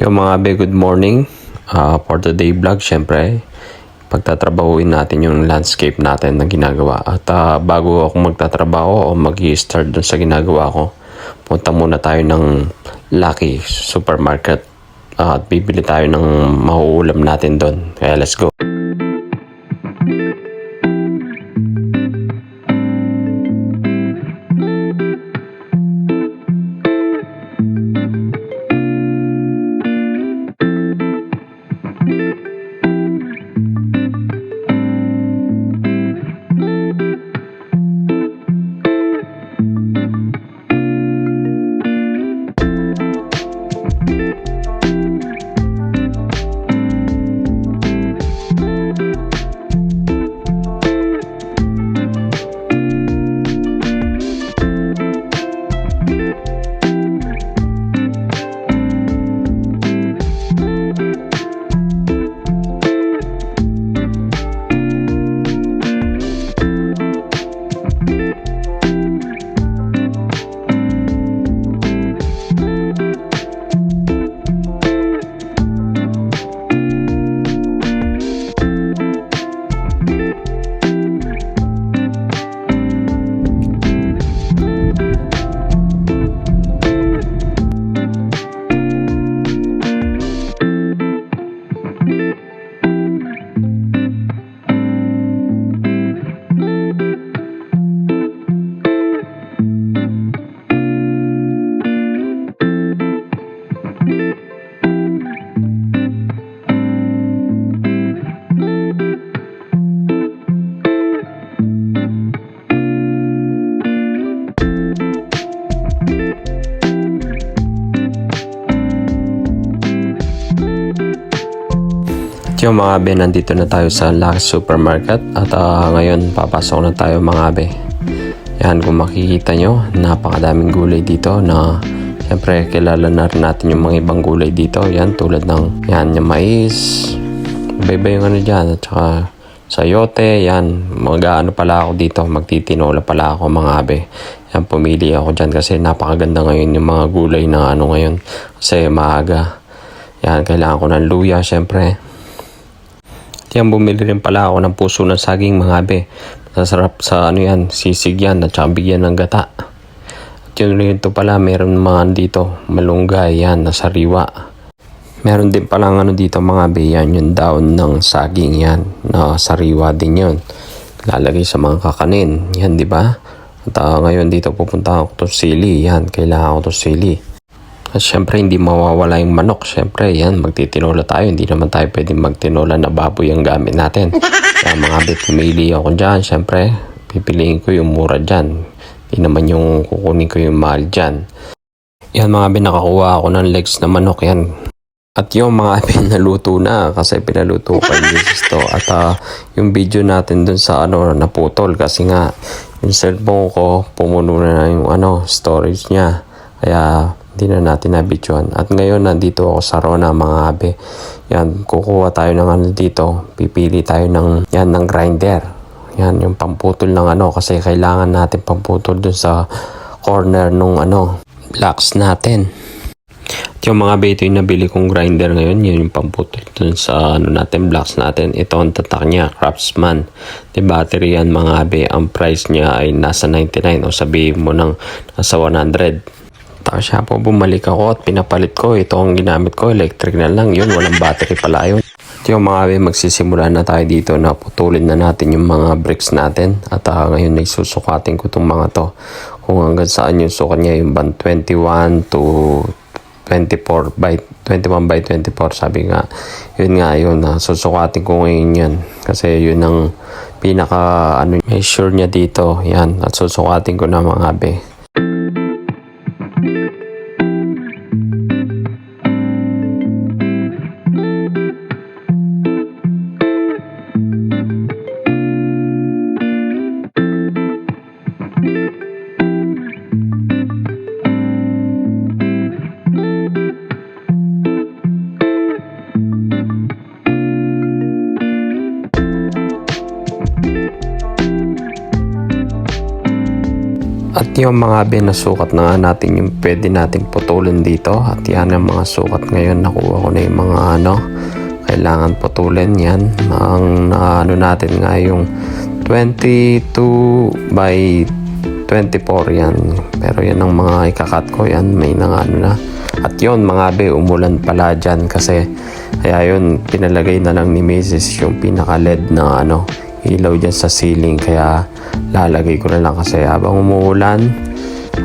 Yung mga be, good morning. Uh, for today vlog, syempre, pagtatrabahuin natin yung landscape natin na ginagawa. At ah, bago ako magtatrabaho o mag start dun sa ginagawa ko, punta muna tayo ng Lucky Supermarket Ah, at bibili tayo ng mauulam natin doon. Kaya let's go. Yung mga be, nandito na tayo sa Lucky Supermarket at ah, ngayon papasok na tayo mga be. Yan kung makikita nyo, napakadaming gulay dito na siyempre kilala na rin natin yung mga ibang gulay dito. Yan tulad ng yan yung mais, iba-iba yung ano dyan at saka sayote, yan. Mag ano pala ako dito, magtitinola pala ako mga be. Yan pumili ako dyan kasi napakaganda ngayon yung mga gulay na ano ngayon kasi maaga. Yan, kailangan ko ng luya syempre. Yan, bumili rin pala ako ng puso ng saging mga be. Masarap sa ano yan, sisig yan at saka bigyan ng gata. At yun rin ito pala, meron mga dito, malunggay yan, na sariwa. Meron din pala ano dito mga be, yan yung daon ng saging yan, na sariwa din yun. Lalagay sa mga kakanin, yan di ba? At ah, ngayon dito pupunta ako to sili, yan, kailangan ko to sili. At syempre, hindi mawawala yung manok. Syempre, yan, magtitinola tayo. Hindi naman tayo pwedeng magtinola na baboy ang gamit natin. Kaya mga bit, pumili ako dyan. Syempre, pipiliin ko yung mura dyan. Hindi naman yung kukunin ko yung mahal dyan. Yan mga bin, nakakuha ako ng legs na manok yan. At yung mga pinaluto na kasi pinaluto ko yung to. At ah, yung video natin dun sa ano naputol kasi nga yung cellphone ko pumuno na yung ano storage niya. Kaya hindi na natin nabidyoan. At ngayon nandito ako sa Rona mga abe. Yan, kukuha tayo ng ano dito. Pipili tayo ng, yan, ng grinder. Yan, yung pamputol ng ano kasi kailangan natin pamputol dun sa corner nung ano, blocks natin. At yung mga beto yung nabili kong grinder ngayon, yun yung pamputol dun sa ano natin, blocks natin. Ito ang tatak niya, Craftsman. Di battery yan mga abe. Ang price niya ay nasa 99 o sabihin mo ng nasa 100. Tapos siya po bumalik ako at pinapalit ko. Ito ang ginamit ko, electric na lang. Yun, walang battery pala yun. Yung mga abe, magsisimula na tayo dito na putulin na natin yung mga bricks natin. At ah, ngayon ay susukatin ko itong mga to. Kung hanggang saan yung sukat niya, yung band 21 to 24 by 21 by 24 sabi nga yun nga yun na susukatin ko ngayon yan kasi yun ang pinaka ano measure niya dito yan at susukatin ko na mga abe At yung mga binasukat na nga natin yung pwede nating putulin dito. At yan ang mga sukat ngayon. Nakuha ko na yung mga ano kailangan putulin yan. Ang na- ano natin nga yung 22 by 24 yan. Pero yan ang mga ikakat ko. Yan may nang ano na. At yun mga be umulan pala dyan kasi kaya yun pinalagay na lang ni Mrs. yung pinaka LED na ano ilaw dyan sa ceiling kaya lalagay ko na lang kasi habang umuulan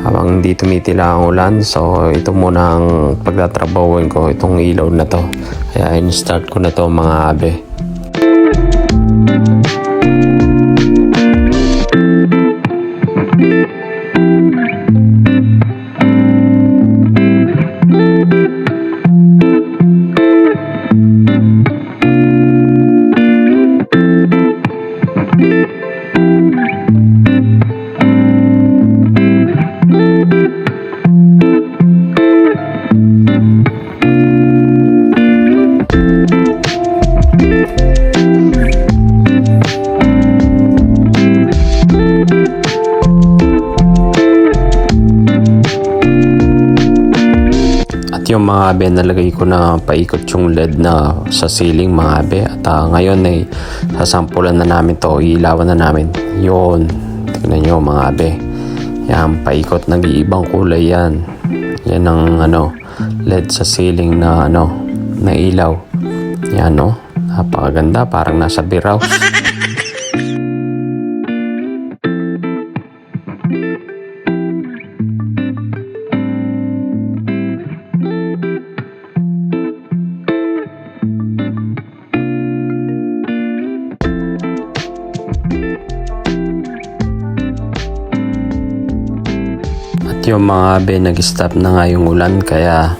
habang hindi tumitila ang ulan so ito muna ang pagtatrabahuin ko itong ilaw na to. Kaya in-start ko na to mga abe yung mga abe, nalagay ko na paikot yung LED na sa ceiling mga abe. At ah, ngayon ay sasampulan na namin to, ilawan na namin. Yun, tignan nyo mga abe. Yan, paikot, nag-iibang kulay yan. Yan ang ano, LED sa ceiling na ano, na ilaw. Yan no, napakaganda, parang nasa beer house. Yung mga abe, nag-stop na nga yung ulan kaya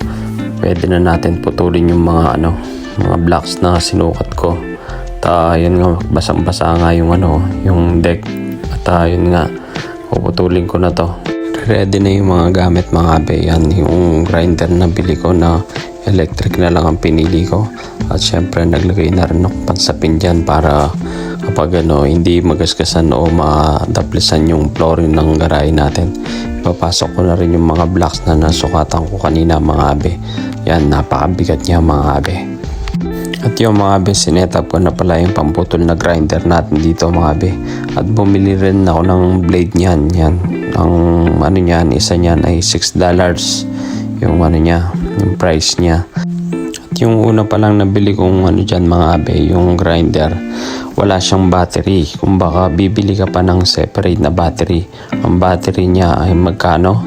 pwede na natin putulin yung mga ano, mga blocks na sinukat ko. At ah, yun nga, basang-basa nga yung ano, yung deck. At ah, yun nga, puputulin ko na to. Ready na yung mga gamit mga abe. Yan, yung grinder na bili ko na electric na lang ang pinili ko. At syempre, naglagay na rin ako pansapin dyan para kapag ano, hindi magasgasan o madaplisan yung flooring ng garahe natin. Ipapasok ko na rin yung mga blocks na nasukatan ko kanina mga abe. Yan, napakabigat niya mga abe. At yung mga abe, sinetap ko na pala yung pamputol na grinder natin dito mga abe. At bumili rin ako ng blade niyan. Yan. Ang ano niyan, isa niyan ay 6 dollars. Yung ano niya, yung price niya. Yung una pa lang nabili kong ano dyan mga abe, yung grinder, wala siyang battery. Kung baka bibili ka pa ng separate na battery. Ang battery niya ay magkano?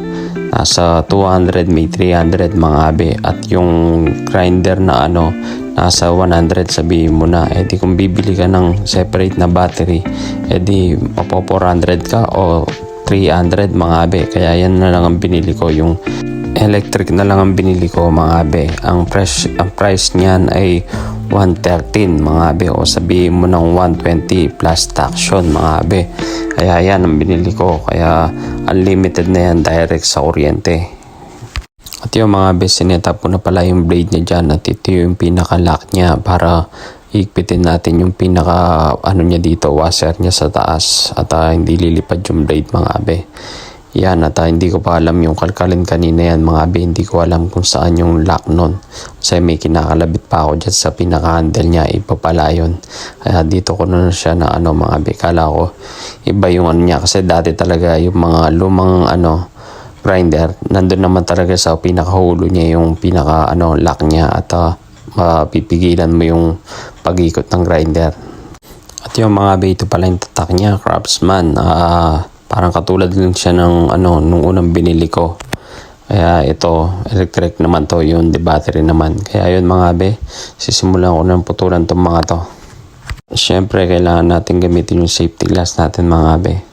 Nasa 200, may 300 mga abe. At yung grinder na ano, nasa 100 sabihin mo na. Eh di kung bibili ka ng separate na battery, eh di mapo 400 ka o 300 mga abe. Kaya yan na lang ang binili ko yung electric na lang ang binili ko mga abe. Ang price, ang price niyan ay 113 mga abe o sabihin mo ng 120 plus taxation mga abe. Kaya yan ang binili ko. Kaya unlimited na yan direct sa kuryente. At yung mga abe, sinetap ko na pala yung blade niya dyan at ito yung pinaka-lock niya para higpitin natin yung pinaka ano niya dito, washer niya sa taas at ah, hindi lilipad yung blade mga abe. Yan at ah, hindi ko pa alam yung kalkalin kanina yan mga abe, hindi ko alam kung saan yung lock nun. Kasi may kinakalabit pa ako dyan sa pinaka-handle niya, iba pala yun. Kaya dito ko na siya na ano mga abe, kala ko iba yung ano niya kasi dati talaga yung mga lumang ano grinder, nandun naman talaga sa pinakahulo niya yung pinaka ano lock niya at ah, mapipigilan mo yung pag-ikot ng grinder. At yung mga bay, ito pala yung tatak niya, Craftsman. Ah, parang katulad din siya ng ano, nung unang binili ko. Kaya ito, electric naman to, yun, the battery naman. Kaya yun mga be, sisimulan ko ng putulan tong mga to. Siyempre, kailangan natin gamitin yung safety glass natin mga be.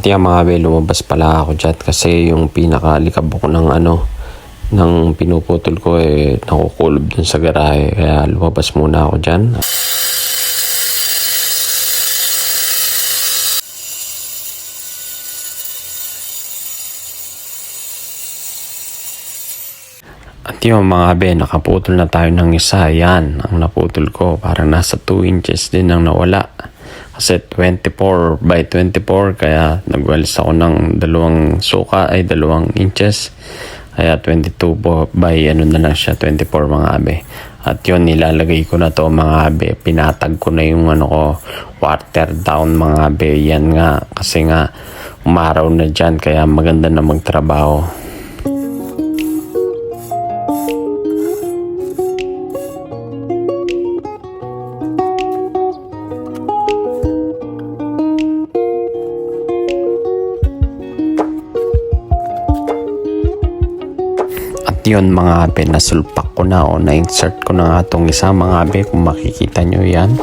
konti ang mga bay, lumabas pala ako dyan kasi yung pinakalikab ko ng ano, ng pinuputol ko eh nakukulob dun sa garahe kaya lumabas muna ako dyan. At yun mga be, nakaputol na tayo ng isa. Yan, ang naputol ko. Parang nasa 2 inches din ang nawala. Kasi 24 by 24, kaya nagwalis ako ng dalawang suka, ay dalawang inches. Kaya 22 po by ano na lang siya, 24 mga abe. At yun, nilalagay ko na to mga abe. Pinatag ko na yung ano ko, water down mga abe. Yan nga, kasi nga, umaraw na dyan, kaya maganda na magtrabaho. Yun mga abe, nasulpak ko na o na-insert ko na nga itong isa mga abe kung makikita nyo yan.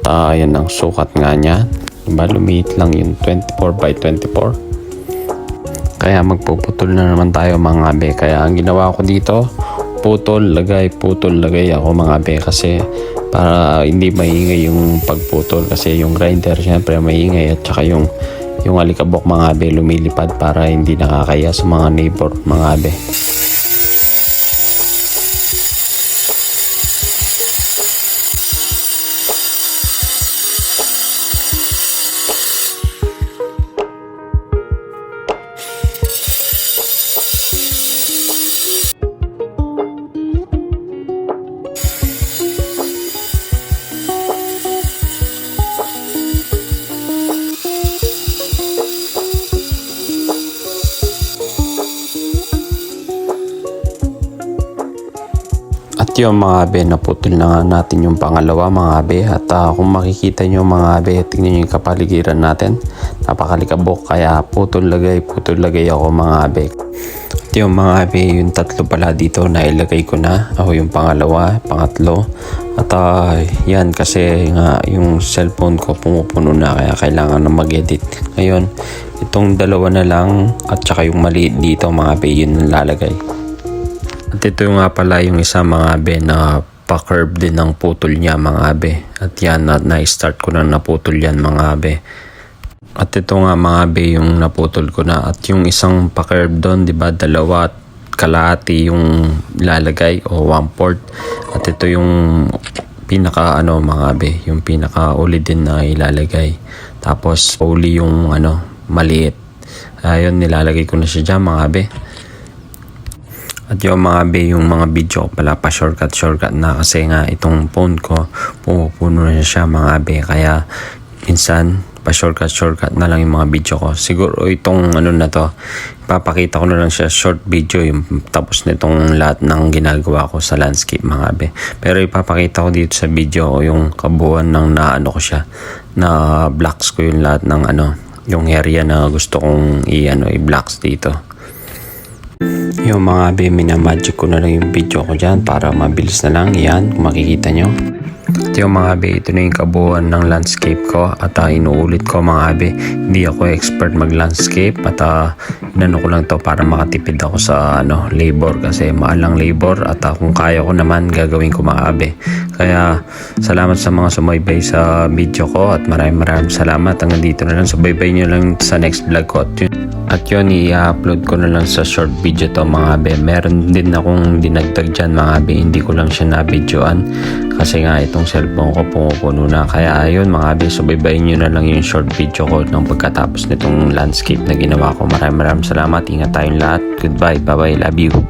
At ah, yan ang sukat nga niya. Diba, lumiit lang yung 24 by 24. Kaya magpuputol na naman tayo mga abe. Kaya ang ginawa ko dito, putol, lagay, putol, lagay ako mga abe. Kasi para hindi maingay yung pagputol. Kasi yung grinder syempre maingay at saka yung yung alikabok mga abe lumilipad para hindi nakakaya sa mga neighbor mga abe. At yung mga abe, naputol na nga natin yung pangalawa mga abe. At ah, kung makikita nyo mga abe, tingnan nyo yung kapaligiran natin. Napakalikabok, kaya putol lagay, putol lagay ako mga abe. At yung mga abe, yung tatlo pala dito na ilagay ko na. Ako yung pangalawa, pangatlo. At ah, yan kasi nga yung cellphone ko pumupuno na kaya kailangan na mag-edit. Ngayon, itong dalawa na lang at saka yung maliit dito mga abe, yun ang lalagay. At ito nga pala yung isa mga abe na pa-curve din ng putol niya mga abe. At yan, na, na-start ko na naputol yan mga abe. At ito nga mga abe yung naputol ko na. At yung isang pa-curve doon, di ba, dalawa at kalahati yung lalagay o one fourth. At ito yung pinaka ano mga abe, yung pinaka uli din na ilalagay. Tapos uli yung ano, maliit. Ayun, nilalagay ko na siya dyan mga abe. At yung mga be, yung mga video ko pala pa shortcut shortcut na kasi nga itong phone ko pumupuno na siya mga be kaya minsan pa shortcut shortcut na lang yung mga video ko. Siguro itong ano na to ipapakita ko na lang siya short video yung tapos nitong lahat ng ginagawa ko sa landscape mga be. Pero ipapakita ko dito sa video yung kabuuan ng naano ko siya na blocks ko yung lahat ng ano yung area na gusto kong i-ano i-blocks dito. Yung mga be, minamagic ko na lang yung video ko dyan para mabilis na lang. Yan, kung makikita nyo. At yung mga be, ito na yung kabuuan ng landscape ko at uh, inuulit ko mga be, hindi ako expert mag landscape at uh, inano ko lang to para makatipid ako sa ano, labor kasi maalang labor at uh, kung kaya ko naman gagawin ko mga be. Kaya salamat sa mga sumaybay sa video ko at maraming maraming salamat hanggang dito na lang subaybay nyo lang sa next vlog ko at yun, at yun, i-upload ko na lang sa short video to mga be. Meron din akong dinagdag dyan mga be. Hindi ko lang siya na-videoan. Kasi nga itong cellphone ko pumupuno na. Kaya ayun mga be, subaybayin nyo na lang yung short video ko ng pagkatapos nitong landscape na ginawa ko. Maraming maraming salamat. Ingat tayong lahat. Goodbye. Bye-bye. Love you.